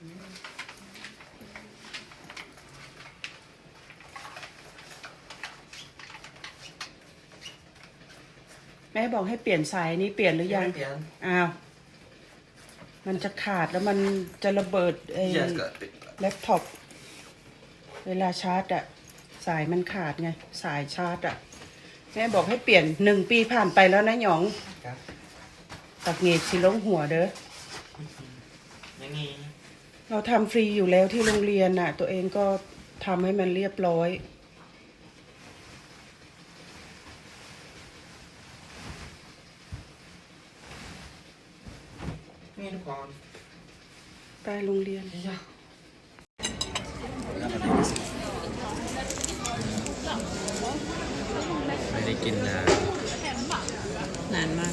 แม่บอกให้เปลี่ยนสายนี้เปลี่ยนหรือยัง เปลี่ยน อ้าว มันจะขาดแล้วมันจะระเบิดไอ้ Jag ska แล็ปท็อปเวลาชาร์จอะสายมันขาดไง สายชาร์จอะแม่บอกให้เปลี่ยนหนึ่งปีผ่านไปแล้วนะหยอง ครับ ตักเงกสิลงหัวเด้ออย่างนี้ เราทำฟรีอยู่แล้วที่โรงเรียนน่ะ ตัวเองก็ทำให้มันเรียบร้อยนี่ทุกคนไปโรงเรียน Ja. ไม่ได้กินนานนานมาก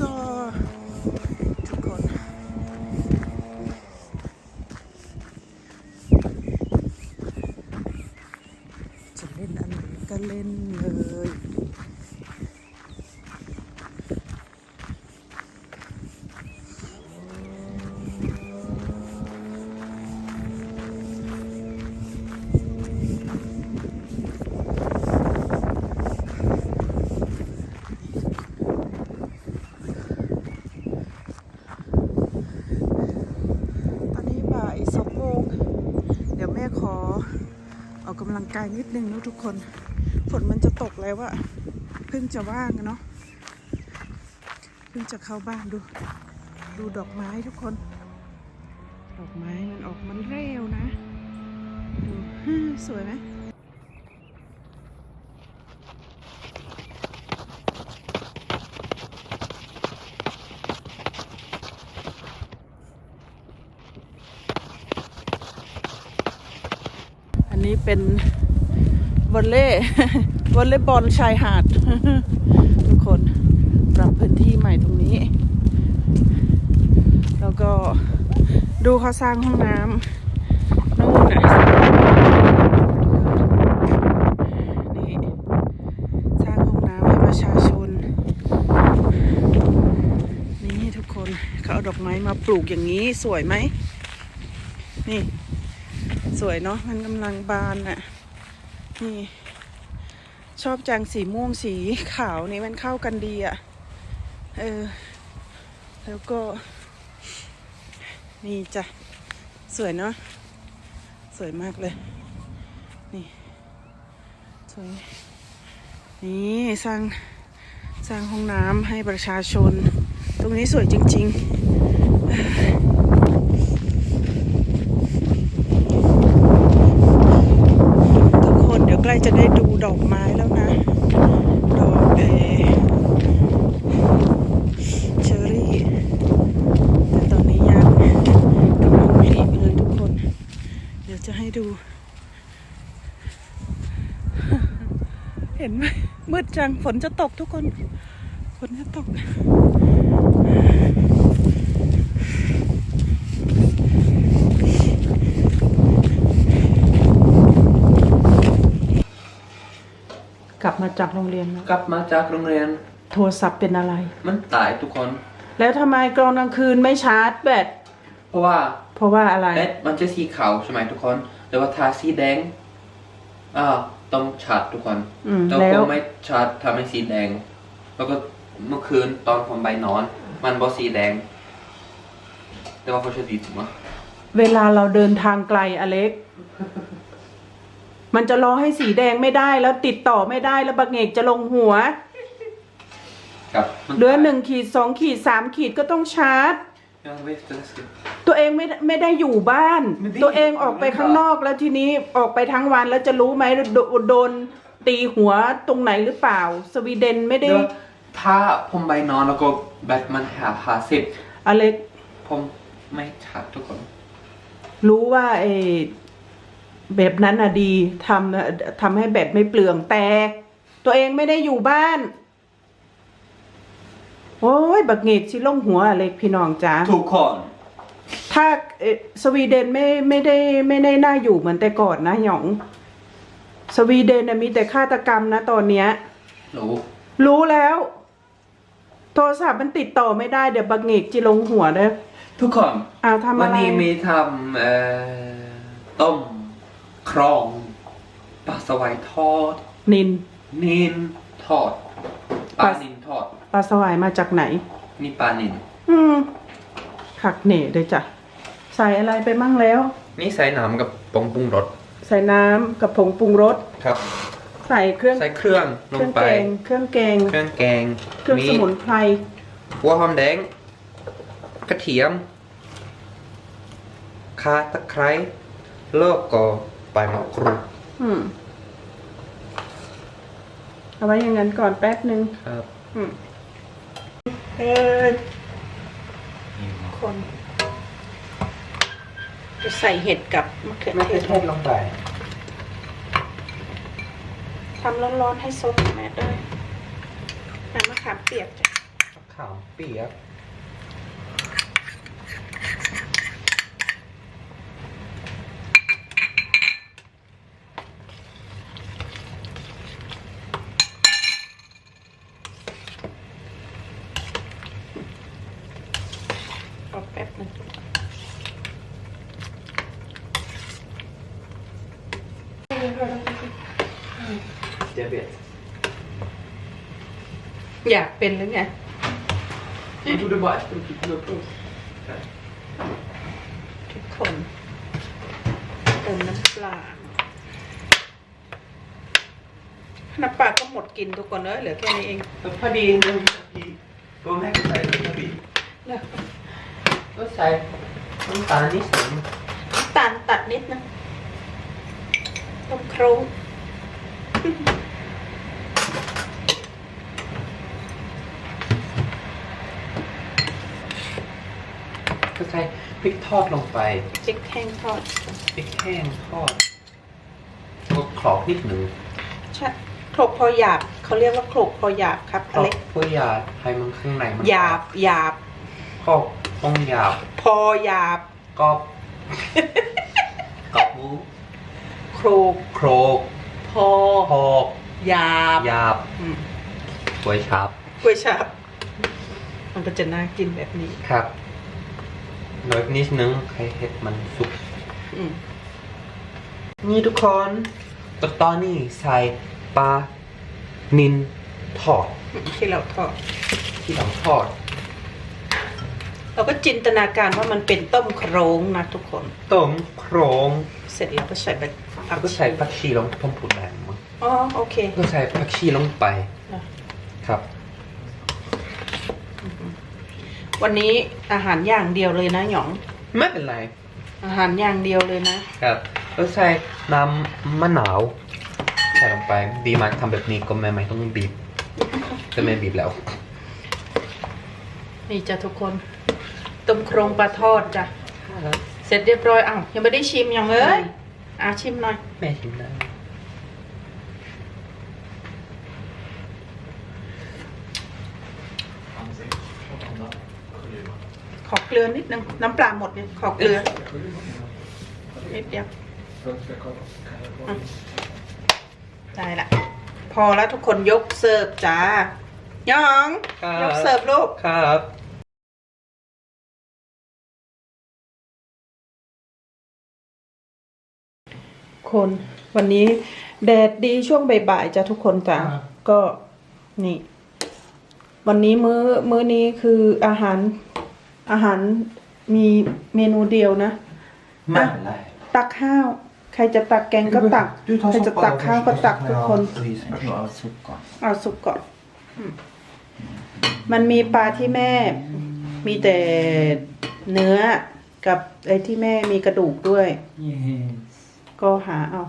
ต ม่ขอออกกำลังกายนิดนึงนะทุกคนฝนมันจะตกแล้วอะเพิ่งจะว่างเนาะเพิ่งจะเข้าบ้านดู ดูดอกไม้ทุกคน ดอกไม้มันออกมันเร็วนะ ดูสวยไหม เป็นวอลเล่วอลเล่บอลชายหาด ทุกคนปรับพื้นที่ใหม่ตรงนี้ แล้วก็ดูเขาสร้างห้องน้ำนู่นน่ะนี่สร้างห้องน้ำให้ประชาชน นี่ทุกคนเขาเอาดอกไม้มาปลูกอย่างนี้สวยไหมนี่ สวยเนาะมันกำลังบานอะ่ะนี่ ชอบจังสีม่วงสีขาวนี่มันเข้ากันดีอะ่ะเออแล้วก็ นี่จ้ะ สวยเนาะสวยมากเลย นี่ สวย นี่สร้างสร้างห้องน้ำให้ประชาชน ตรงนี้สวยจริง ๆ ทุกคนเดี๋ยวใกล้จะได้ดูดอกไม้แล้วนะ ดอกเออเชอรี่ แต่ตอนนี้ยังกำลังผลิเลยทุกคน เดี๋ยวจะให้ดู เห็นไหมมืด จัง ฝนจะตกทุกคน ฝนจะตก กลับมาจากโรงเรียนแล้วกลับมาจากโรงเรียน โทรศัพท์เป็นอะไร มันตายทุกคน แล้วทำไมกลางกลางคืนไม่ชาร์จแบต เพราะว่าเพราะว่าอะไร แบตมันจะสีขาวใช่ไหมทุกคน แต่ว่าทาสีแดงอ่า ต้องชาร์จทุกคนอืมแต่แล้ควงไม่ชาร์จทำให้สีแดง แล้วก็เมื่อคืนตอนผมไปนอน มันบอสีแดง แต่ว่าเขาใช้ดีถูกไหมเวลาเราเดินทางไกลอเล็ก มันจะรอให้สีแดงไม่ได้แล้วติดต่อไม่ได้แล้วบักเงกจะลงหัว ครับมันเหลือหนึ่งขีดสองขีดสามขีดก็ต้องชาร์จ Ja, vet du, det ska... ตัวเองไม่ได้ไม่ได้อยู่บ้านไม่ได้ตัวเองออกไปข้างนอกแล้วทีนี้ออกไปทั้งวันแล้วจะรู้ไหมโดโดนตีหัวตรงไหนหรือเปล่า สวีเดนไม่ได้เดี๋ยวถ้าผมไปนอนแล้วก็แบตมันหาหาสิบอเล็กผมไม่ชัดทุกคน รู้ว่าไอ้แบบนั้นอะดีทำทำให้แบตไม่เปลืองแต่ ตัวเองไม่ได้อยู่บ้าน โอ้ย บักเงกชิลงหัวอเล็กพี่น้องจ้าทุกคน ถ้าเอ่อสวีเดนไม่ไม่ได้ไม่ได้น่าอยู่เหมือนแต่ก่อนนะหยอง สวีเดนน่ะมีแต่ฆาตกรรมนะตอนเนี้ย รู้รู้แล้ว โทรศัพท์มันติดต่อไม่ได้เดี๋ยวบักเงกจิลงหัวเด้อทุกคน อ้าวทำวัอะนไรนี้มีทำเอ่อต้มครองปลาสวายทอด นิน นินทอดปลาปลานินทอด ปลาสวายมาจากไหน นี่ปลานินอืมขักเหน่เลยจ้ะ ใส่อะไรไปมั่งแล้ว นี่ใส่น้ำกับปรุงปรุงรสใส่น้ำกับผงปรุงรส ครับ ใส่เครื่องใส่เครื่องลเครื่องงไป แกง เครื่องแกง เครื่องแกงเครื่องมีสมุนไพร หัวหอมแดง กระเทียมข่าตะไคร้แล้วก็ใบมะกรูดอืม เอาไว้อย่างนั้นก่อนแป๊บนึง ครับ อืม เออคนจะใส่เห็ดกับมะเขือไม่เทใช่ศเทศลงไปทำร้อนๆให้ซดแม่เอ้ยน้ำมะขามเปียกจ้ะขาวเปียก รอแป๊บนึง เจเบียด อยากเป็นหรือไง ดูดูบ่อยดูดูดูทุกคนเติมน้ำปลา น้ำปลาก็หมดกินทุกคนเอ้ยเหลือแค่นี้เองพอดีนึงพอดีตัวแม่ก็ใส่พอดีเนอะก็ใส่น้ำตาลนิดหนึ่งน้ำตาลตัดนิดนึงต้มโครง ก็ใส่พริกทอดลงไปพริกแห้งทอดพริกแห้งทอดก็ขลอกนิดหนึ่งใช่โขลกพอหยาบเขาเรียกว่าโขลกพอหยาบครับขอลอกเล็กเพื่ออยาให้มันข้างในมันหยาบหยาบก็ต้องหยาบพอหยาบกรอบกรอบหมูโขลกโครกพอพอกหยาบหยาบอืมสวยชับ กล้วยฉาบ มันก็จะน่ากินแบบนี้ ครับ โดยนิดนึงให้เห็ดมันสุกอืมนี่ทุกคนก็ตอนนี้ใส่ปลานินทอดที่เราทอดที่เราทอด เราก็จินตนาการว่ามันเป็นต้มโครงนะทุกคน ต้มโครงเสร็จแล้วก็ใส่ใบผักก็ใส่ผักชีลงผมผูดแรงมั้งอ๋อโอเค ก็ใส่ผักชีลงไปอะครับ วันนี้อาหารอย่างเดียวเลยนะหยอง ไม่เป็นไร อาหารอย่างเดียวเลยนะ ครับก็ใส่น้ำมะนาวใส่ลงไป ดีมากทำแบบนี้ก็ไม่ไม่ต้องบีบ จะไม่บีบแล้ว นี่จ้ะทุกคนต้มโครงปลาทอดจ้ะ เสร็จเรียบร้อยอ้าวยังไม่ได้ชิมยังเลยอะชิมหน่อย แม่ชิมได้ ขอเกลือนิดนึงน้ำปลาหมดเนี่ยขอเกลือนิดเดียวอะได้ละพอแล้วทุกคนยกเสิร์ฟจ้าหยองยกเสิร์ฟลูกครับคน วันนี้แดดดีช่วงบ่ายๆจ้ะทุกคนจ้ะครับก็นี่ วันนี้มื้อมื้อนี้คืออาหาร อาหารมีเมนูเดียวนะไม่เป็นไรตักข้าวแครจะตักแกงก็ตัก Du tar ใครจะ soppa ตัก då ข้าว först, ก็ och så ตัก tar ทุก jag คน risen. Jag har supp ก่อนเอาสุกก่อนอืมมันมีปลาที่แม่ มีแต่เนื้อกับไอ้ที่แม่มีกระดูกด้วย Yes ก็หาเอา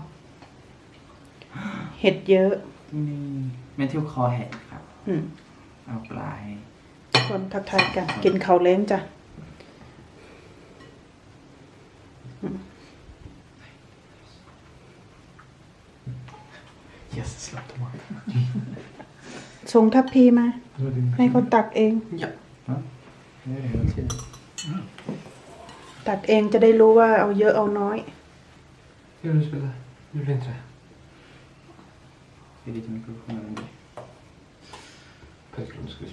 เห็ดเยอะ นี่เมนทิวคอเห็ดครับอืมเอาปลาให้ คนทักทายกัน กินข้าวเล้งจ้ะ Yes, slapp tomat. ชงทัพพีมา ให้เขาตักเอง Ja. Det är det hela tiden ตักเองจะได้รู้ว่าเอาเยอะเอาน้อย Ska du spela julintro? Det är lite mikrofoner med dig Petrolum ska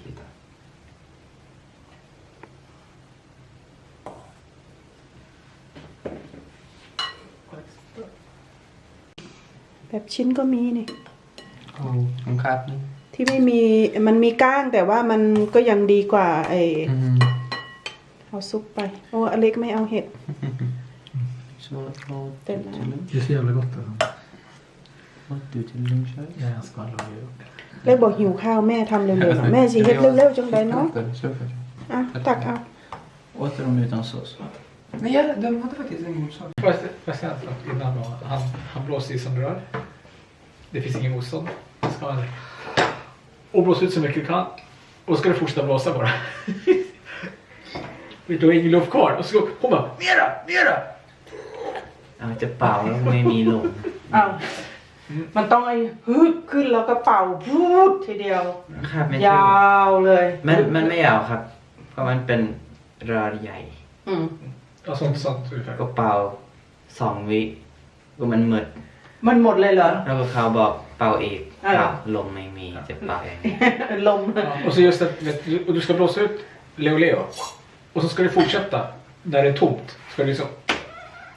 แบบชิ้นก็มีนี่ขอบคุณครับที่ไม่มีมันมีก้างแต่ว่ามันก็ยังดีกว่าไออืมเอาซุปไป โอ้อเล็กไม่เอาเห็ด Så vad Den du här. till lunch? Det är så jävla gott alltså. Vad du till lunch här? Ja, jag ska laga det. เล็กบอกหิวข้าวแม่ทำเร็วๆหน่อยแม่สิเฮ็ดเร็วๆจังไดเนาะ Super. อะตักเอา Åt de utan sås? Nej, ja, de hade faktiskt en god sak. Får jag får jag säga en sak innan då? Han, han blåser i som rör. Det finns ingen motstånd. Det ska han och blåsa ut så mycket du kan. Och så ska du fortsätta blåsa bara. Du har ingen luft kvar. Och så går hon bara mera, mera. เอาจะเป่าแล้วไม่มีลม เอามันต้องไอ้ฮึดขึ้นแล้วก็เป่าพูดทีเดียว ครับไม่ ย ใช่ าวเลย มันมันไม่ยาวครับ เพราะมันเป็นรอใหญ่ อืม Ja, sånt, sånt ก็ ungefär. เป่าสองวิก็มันหมด มันหมดเลยเหรอ แล้วก็เขาบอกเป่าอีก อ่า เป่าลมไม่มีจะเป่าอย่างนี้ ลม Ja, och så just att vet, du- och du ska blåsa ut Leo Leo. Och så ska du fortsätta där det är tomt. Ska du liksom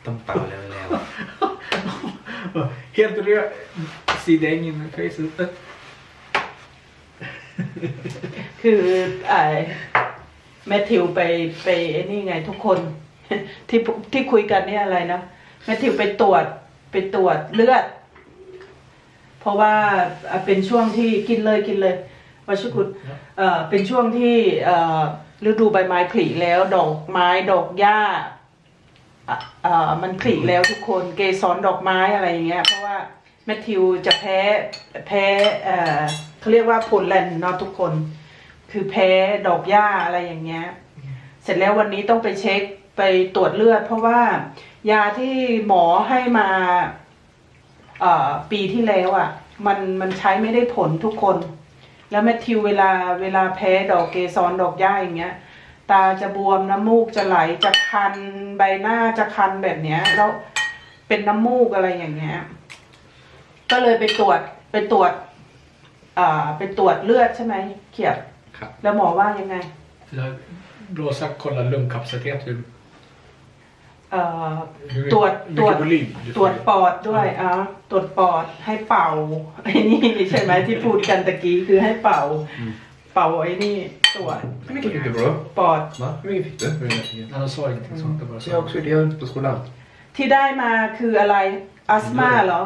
ต้องเป่าเร็ว helt röd. Sida ingen face. คือไอ้แมทธิวไปไปไอ้นี่ไงทุกคน ที่ที่คุยกันเนี่ยอะไรนะแมทธิวไปตรวจไปตรวจเลือด เพราะว่าอะเป็นช่วงที่กินเลยกินเลยวัชกุลเอ่อเป็นช่วงที่เอ่อฤดูใบไม้ผลิแล้วดอกไม้ดอกหญ้าอะเอ่อมันผลิแล้วทุกคนเกสรดอกไม้อะไรอย่างเงี้ย เพราะว่าแมทธิวจะแพ้แพ้เอ่อเขาเรียกว่าผลแลนเนาะทุกคน คือแพ้ดอกหญ้าอะไรอย่างเงี้ย เสร็จแล้ววันนี้ต้องไปเช็ค ไปตรวจเลือด เพราะว่ายาที่หมอให้มาเอ่อปีที่แล้วอะ่ะ มันมันใช้ไม่ได้ผลทุกคน แล้วแมทธิวเวลาเวลาแพ้ดอกเกสรดอกหญ้าอย่างเงี้ย ตาจะบวมน้ำมูกจะไหลจะคันใบหน้าจะคันแบบเนี้ย แล้วเป็นน้ำมูกอะไรอย่างเงี้ย ก็เลยไปตรวจไปตรวจอ่าไปตรวจเลือดใช่ไหมเขียบครับแล้วหมอว่ายังไง Jag blåsa, kolla lungkapacitet. Hur, เอ่ อ hur, ตรวจ hur ตรวจ mycket volym du ตรวจ får. ปอดด้วยอะตรวจปอดให้เป่าไอ้นี่ใช่ไหมที่พูดกันตะกี้คือให้เป่า เป่าไอ้นี่ตรวจ Hur mycket fick du bror? ปอด Va? Hur mycket fick du? Han sa ingenting sånt. Det bara Så jag så. också gjorde jag på skolan. ที่ได้มาคืออะไรอัสมาเหรอ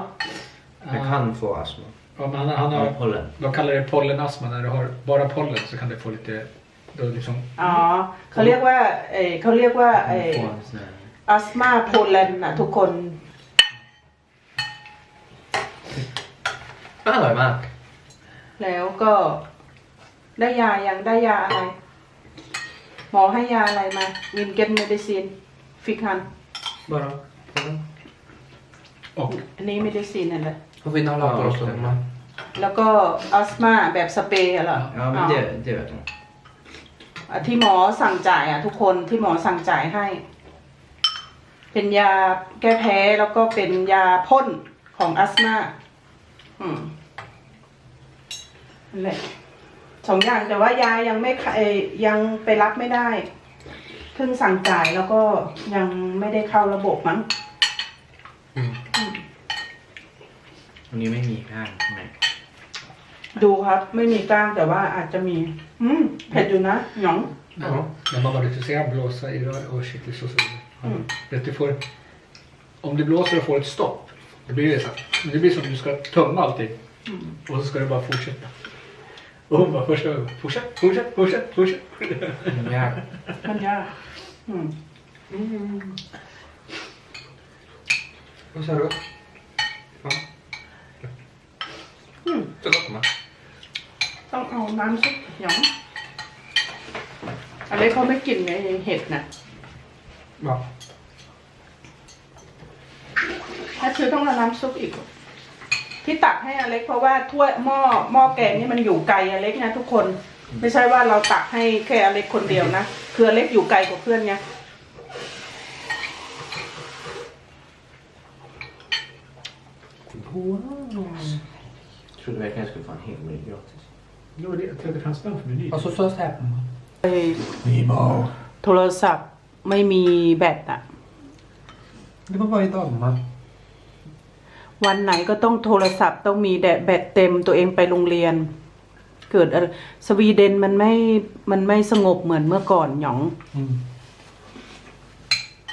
ๆมันคัน få astma Ja, men han, han เอา har, พอลเลน de kallar det pollenastma. När du har bara pollen så kan du få lite... Då liksom, อ๋อเขาเรียกว่าเออเขาเรียกว่าเออ få en sån här อัสมาโพแลนนะทุกคน อร่อยมาก แล้วก็ ได้ยายังได้ยาอะไร หมอให้ยาอะไรมาวินเกนเมดิซินฟิกฮัน Bara. och อันนี้เมดิซินนั่นแหละ Får vi innehålla Ja, oss stämmer. man. แล้วก็อัสมาแบบสเปรย์เหรอ Ja men det, det vet jag อะที่หมอสั่งจ่ายอะทุกคนที่หมอสั่งจ่ายให้ เป็นยาแก้แพ้แล้วก็เป็นยาพ่นของอัสมาอืมนั่นแหละสองอย่างแต่ว่ายายังไม่เอ่ยยังไปรับไม่ได้เพิ่งสั่งจ่ายแล้วก็ยังไม่ได้เข้าระบบมั้งวันนี้ไม่มีข้างใช่ไหมดูครับ ไม่มีก้างแต่ว่าอาจจะมี อืมเผ็ดอยู่นะหยอง Ja. när man var lite så här blåsa i rör och shit, det är så så. Mm. Vet du får... Om du blåser och får ett stopp Det blir det så. Men det blir som du ska tömma allting. Och så ska du bara fortsätta. Och hon bara första gången, fortsätt, fortsätt, fortsätt, fortsätt. ยาก มันยากอืม Vad sa du? Ja. Mm, det låter man. ต้องเอาน้ำซุปหยองอะไรเขาไม่กินไงเห็ดน่ะ Ja. ถ้าซื้อต้องเอาน้ำซุปอีก ที่ตักให้อเล็กเพราะว่าถ้วยหม้อหม้อแกงนี่มันอยู่ไกลอเล็กนะทุกคน ไม่ใช่ว่าเราตักให้แค่อเล็กคนเดียวนะคืออเล็กอยู่ไกลกว่าเพื่อนไง Trodde verkligen jag skulle få en hel meny gratis. Det var det, 35 spänn för menyn. Och så sås här. โทรศัพท์ ไม่มีแบตอะ Det var varje dag mamma. วันไหนก็ต้องโทรศัพท์ต้องมีแดดแบตเต็มตัวเองไปโรงเรียน เกิดอะไรสวีเดนมันไม่มันไม่สงบเหมือนเมื่อก่อนหยอง Mm.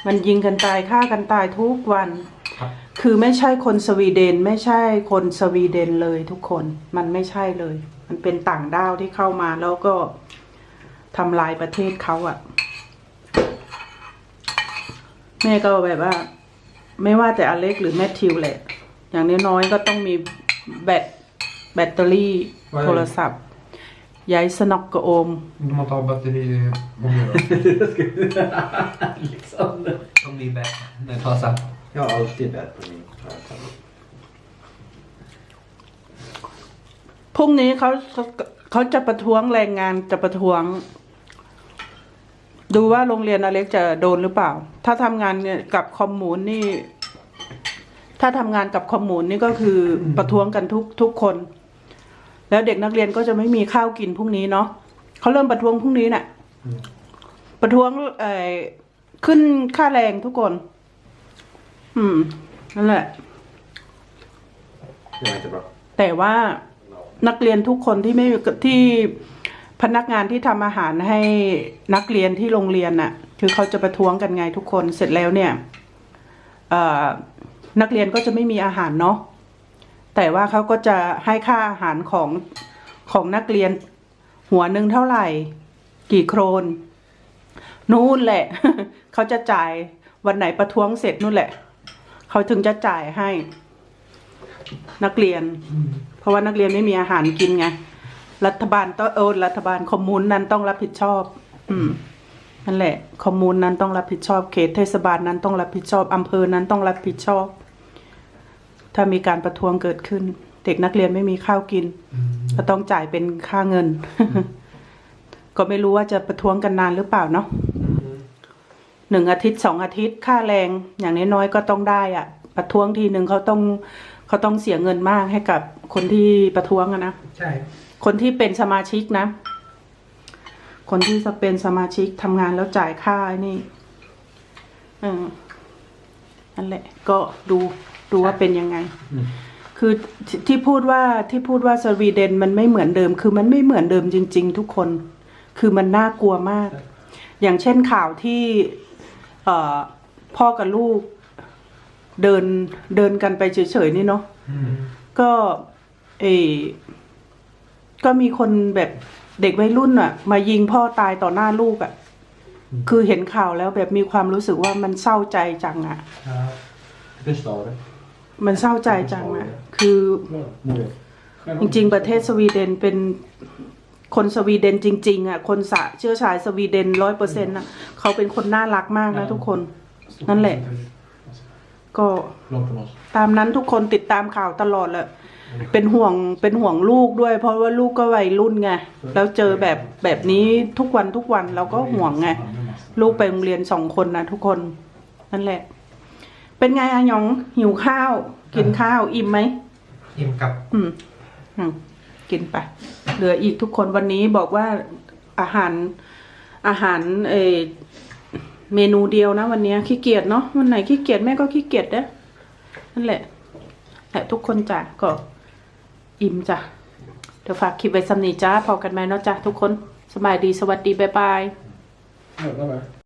มันยิงกันตายฆ่ากันตายทุกวัน ครับ คือไม่ใช่คนสวีเดน ไม่ใช่คนสวีเดนเลยทุกคน มันไม่ใช่เลย มันเป็นต่างด้าวที่เข้ามาแล้วก็ทำลายประเทศเขาอะ แม่ก็แบบว่า ไม่ว่าแต่อเล็กหรือแมทธิวแหละ อย่างน้อยๆก็ต้องมีแบตแบตเตอรี่ไว้โทรศัพท์ย้ายสนอกกระโอม Du måste ha batteri många då. liksom. De blir bättre när det tar sen. Jag har alltid bett på min klartall. พรุ่งนี้เขาเขาเขาจะประท้วงแรงงานจะประท้วง ดูว่าโรงเรียนอเล็กจะโดนหรือเปล่า ถ้าทำงานเนี่ยกับคอมมูนนี่ ถ้าทำงานกับคอมมูนนี่ก็คือประท้วงกันทุกทุกคน แล้วเด็กนักเรียนก็จะไม่มีข้าวกินพรุ่งนี้เนาะเขาเริ่มประท้วงพรุ่งนี้น่ะ ประท้วงเอ่อขึ้นค่าแรงทุกคน อืม นั่นแหละ Det var inte bra. แต่ว่านักเรียนทุกคนที่ไม่ที่ พนักงานที่ทำอาหารให้นักเรียนที่โรงเรียนน่ะ คือเขาจะประท้วงกันไงทุกคนเสร็จแล้วเนี่ยนักเรียนก็จะไม่มีอาหารเนาะแต่ว่าเขาก็จะให้ค่าอาหารของของนักเรียนหัวหนึ่งเท่าไหร่ กี่โครน นู่นแหละ เขาจะจ่ายวันไหนประท้วงเสร็จนู่นแหละ เขาถึงจะจ่ายให้ นักเรียน เพราะว่านักเรียนไม่มีอาหารกินไง รัฐบาลต้องเออรัฐบาลคอมมูนนั้นต้องรับผิดชอบ อืมนั่นแหละคอมมูนนั้นต้องรับผิดชอบเขตเทศบาลนั้นต้องรับผิดชอบอำเภอนั้นต้องรับผิดชอบ ถ้ามีการประท้วงเกิดขึ้น เด็กนักเรียนไม่มีข้าวกินก็ต้องจ่ายเป็นค่าเงิน ก็ไม่รู้ว่าจะประท้วงกันนานหรือเปล่าเนาะหนึ่งอาทิตย์สองอาทิตย์ค่าแรง อย่างน้อยๆก็ต้องได้อะประท้วงทีหนึ่งเขาต้องเขาต้องเสียเงินมากให้กับคนที่ประท้วงอะนะใช่ คนที่เป็นสมาชิกนะ คนที่จะเป็นสมาชิกทำงานแล้วจ่ายค่าไอ้นี่เออนั่นแหละ ก็ดูดูว่าเป็นยังไง คือที่ที่พูดว่าที่พูดว่าสวีเดนมันไม่เหมือนเดิม คือมันไม่เหมือนเดิมจริง ๆ ทุกคน คือมันน่ากลัวมาก อย่างเช่นข่าวที่เอ่อพ่อกับลูกเดินเดินกันไปเฉยๆนี่เนาะก็เออ ก็มีคนแบบเด็กวัยรุ่นอะมายิงพ่อตายต่อหน้าลูกอะคือเห็นข่าวแล้วแบบมีความรู้สึกว่ามันเศร้าใจจังอะ Jag förstår det. มันเศร้าใจจังอะคือจริง ๆ ประเทศสวีเดนเป็นคนสวีเดนจริง ๆ อะ คนสะเชื้อชายสวีเดนร้อยเปอร์เซ็นต์นะเขาเป็นคนน่ารักมากนะทุกคน นั่นแหละ ก็ Långt från oss. ตามนั้นทุกคนติดตามข่าวตลอดแหละ เป็นห่วงเป็นห่วงลูกด้วย เพราะว่าลูกก็วัยรุ่นไงแล้วเจอแบบแบบนี้ทุกวันทุกวันเราก็ห่วงไงลูกไปโรงเรียนสองคนนะทุกคนนั่นแหละ เป็นไงอะหยองหิวข้าว กินข้าวอิ่มไหมอิ่มกับอืมอืมกินไปเหลืออีกทุกคนวันนี้บอกว่าอาหารอาหารเออเมนูเดียวนะ วันเนี้ยขี้เกียจเนาะวันไหนขี้เกียจแม่ก็ขี้เกียจเด้อนั่นแหละแต่ทุกคนจ้ะก็ อิ่มจ้ะ เดี๋ยวฝากคลิปไว้สำนีจ้าพอกันไหมเนาะจ้ะทุกคน สบายดีสวัสดี บ๊ายบาย หมดแล้วไหม